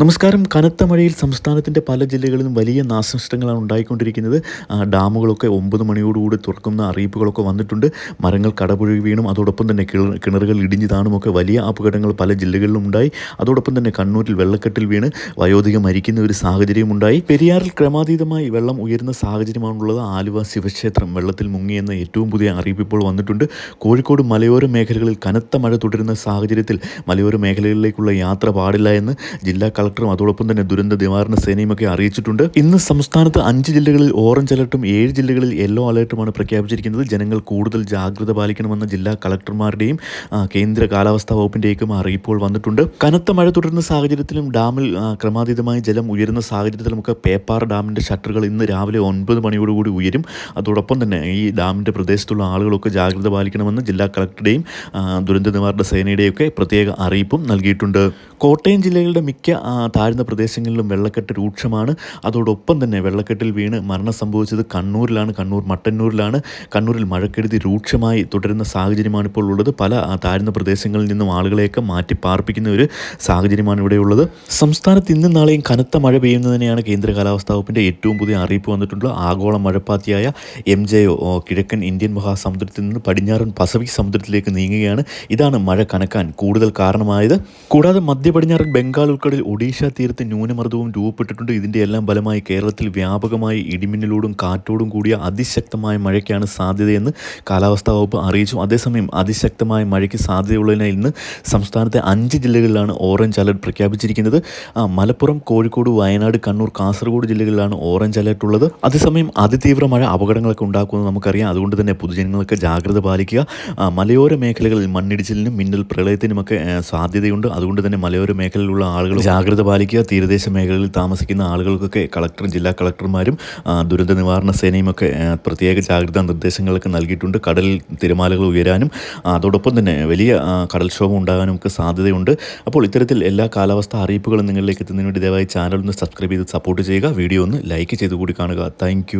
നമസ്കാരം. കനത്ത മഴയിൽ സംസ്ഥാനത്തിന്റെ പല ജില്ലകളിലും വലിയ നാശനഷ്ടങ്ങളാണ് ഉണ്ടായിക്കൊണ്ടിരിക്കുന്നത്. ഡാമുകളൊക്കെ ഒമ്പത് മണിയോടുകൂടി തുറക്കുന്ന അറിയിപ്പുകളൊക്കെ വന്നിട്ടുണ്ട്. മരങ്ങൾ കടപുഴകി വീണും അതോടൊപ്പം തന്നെ കിണ- കിണറുകൾ ഇടിഞ്ഞു താണുമൊക്കെ വലിയ അപകടങ്ങൾ പല ജില്ലകളിലും ഉണ്ടായി. അതോടൊപ്പം തന്നെ കണ്ണൂരിൽ വെള്ളക്കെട്ടിൽ വീണ് വയോധിക മരിക്കുന്ന ഒരു സാഹചര്യം ഉണ്ടായി. പെരിയാറിൽ ക്രമാതീതമായി വെള്ളം ഉയരുന്ന സാഹചര്യമാണുള്ളത്. ആലുവ ശിവക്ഷേത്രം വെള്ളത്തിൽ മുങ്ങിയെന്ന ഏറ്റവും പുതിയ അറിയിപ്പ് ഇപ്പോൾ വന്നിട്ടുണ്ട്. കോഴിക്കോട് മലയോര മേഖലകളിൽ കനത്ത മഴ തുടരുന്ന സാഹചര്യത്തിൽ മലയോര മേഖലകളിലേക്കുള്ള യാത്ര പാടില്ല എന്ന് ജില്ലാ കളക്ടറും അതോടൊപ്പം തന്നെ ദുരന്ത നിവാരണ സേനയും ഒക്കെ അറിയിച്ചിട്ടുണ്ട്. ഇന്ന് സംസ്ഥാനത്ത് അഞ്ച് ജില്ലകളിൽ ഓറഞ്ച് അലർട്ടും ഏഴ് ജില്ലകളിൽ യെല്ലോ അലർട്ടുമാണ് പ്രഖ്യാപിച്ചിരിക്കുന്നത്. ജനങ്ങൾ കൂടുതൽ ജാഗ്രത പാലിക്കണമെന്ന ജില്ലാ കളക്ടർമാരുടെയും കേന്ദ്ര കാലാവസ്ഥാ വകുപ്പിന്റെയും അറിയിപ്പുകൾ വന്നിട്ടുണ്ട്. കനത്ത മഴ തുടരുന്ന സാഹചര്യത്തിലും ഡാമിൽ ക്രമാതീതമായി ജലം ഉയരുന്ന സാഹചര്യത്തിലുമൊക്കെ പേപ്പാറ ഡാമിന്റെ ഷട്ടറുകൾ ഇന്ന് രാവിലെ ഒൻപത് മണിയോടുകൂടി ഉയരും. അതോടൊപ്പം തന്നെ ഈ ഡാമിന്റെ പ്രദേശത്തുള്ള ആളുകളൊക്കെ ജാഗ്രത പാലിക്കണമെന്ന് ജില്ലാ കളക്ടറുടെയും ദുരന്ത നിവാരണ സേനയുടെയൊക്കെ പ്രത്യേക അറിയിപ്പും നൽകിയിട്ടുണ്ട്. കോട്ടയം ജില്ലകളുടെ മിക്ക താഴ്ന്ന പ്രദേശങ്ങളിലും വെള്ളക്കെട്ട് രൂക്ഷമാണ്. അതോടൊപ്പം തന്നെ വെള്ളക്കെട്ടിൽ വീണ് മരണം സംഭവിച്ചത് കണ്ണൂരിലാണ്. കണ്ണൂർ മട്ടന്നൂരിലാണ്. കണ്ണൂരിൽ മഴക്കെടുതി രൂക്ഷമായി തുടരുന്ന സാഹചര്യമാണ് ഇപ്പോൾ ഉള്ളത്. പല താഴ്ന്ന പ്രദേശങ്ങളിൽ നിന്നും ആളുകളെയൊക്കെ മാറ്റി പാർപ്പിക്കുന്ന ഒരു സാഹചര്യമാണ് ഇവിടെയുള്ളത് സംസ്ഥാനത്ത് ഇന്നും നാളെയും കനത്ത മഴ പെയ്യുന്നതിനെയാണ് കേന്ദ്ര കാലാവസ്ഥാ വകുപ്പിന്റെ ഏറ്റവും പുതിയ അറിയിപ്പ് വന്നിട്ടുള്ളത്. ആഗോള മഴപ്പാത്തിയായ എം ജെ ഒ കിഴക്കൻ ഇന്ത്യൻ മഹാസമുദ്രത്തിൽ നിന്ന് പടിഞ്ഞാറൻ പസഫിക് സമുദ്രത്തിലേക്ക് നീങ്ങുകയാണ്. ഇതാണ് മഴ കനക്കാൻ കൂടുതൽ കാരണമായത്. കൂടാതെ മധ്യ പടിഞ്ഞാറൻ ബംഗാൾ ഉൾക്കടൽ ഒഡീഷ തീരത്ത് ന്യൂനമർദ്ദവും രൂപപ്പെട്ടിട്ടുണ്ട്. ഇതിന്റെ എല്ലാം ഫലമായി കേരളത്തിൽ വ്യാപകമായി ഇടിമിന്നലോടും കാറ്റോടും കൂടിയ അതിശക്തമായ മഴയ്ക്കാണ് സാധ്യതയെന്ന് കാലാവസ്ഥാ വകുപ്പ് അറിയിച്ചു. അതേസമയം അതിശക്തമായ മഴയ്ക്ക് സാധ്യതയുള്ളതിനാൽ ഇന്ന് സംസ്ഥാനത്തെ അഞ്ച് ജില്ലകളിലാണ് ഓറഞ്ച് അലർട്ട് പ്രഖ്യാപിച്ചിരിക്കുന്നത്. മലപ്പുറം കോഴിക്കോട് വയനാട് കണ്ണൂർ കാസർഗോഡ് ജില്ലകളിലാണ് ഓറഞ്ച് അലർട്ട് ഉള്ളത്. അതേസമയം അതിതീവ്ര മഴ അപകടങ്ങളൊക്കെ ഉണ്ടാക്കുമെന്ന് നമുക്കറിയാം. അതുകൊണ്ട് തന്നെ പൊതുജനങ്ങൾക്ക് ജാഗ്രത പാലിക്കുക. മലയോര മേഖലകളിൽ മണ്ണിടിച്ചിലിനും മിന്നൽ പ്രളയത്തിനുമൊക്കെ സാധ്യതയുണ്ട്. അതുകൊണ്ട് തന്നെ മലയോര മേഖലയിലുള്ള ആളുകൾ ജാഗ്രത പാലിക്കുക തീരദേശ മേഖലയിൽ താമസിക്കുന്ന ആളുകൾക്കൊക്കെ കളക്ടറും ജില്ലാ കളക്ടർമാരും ദുരന്ത നിവാരണ സേനയും ഒക്കെ പ്രത്യേക ജാഗ്രതാ നിർദ്ദേശങ്ങളൊക്കെ നൽകിയിട്ടുണ്ട്. കടലിൽ തിരമാലകൾ ഉയരാനും അതോടൊപ്പം തന്നെ വലിയ കടൽക്ഷോഭം ഉണ്ടാകാനും ഒക്കെ സാധ്യതയുണ്ട്. അപ്പോൾ ഇത്തരത്തിൽ എല്ലാ കാലാവസ്ഥ അറിയിപ്പുകളും നിങ്ങളിലേക്ക് എത്തുന്നതിന് വേണ്ടി ദയവായി ചാനൽ ഒന്ന് സബ്സ്ക്രൈബ് ചെയ്ത് സപ്പോർട്ട് ചെയ്യുക. വീഡിയോ ഒന്ന് ലൈക്ക് ചെയ്ത് കൂടി കാണുക. താങ്ക്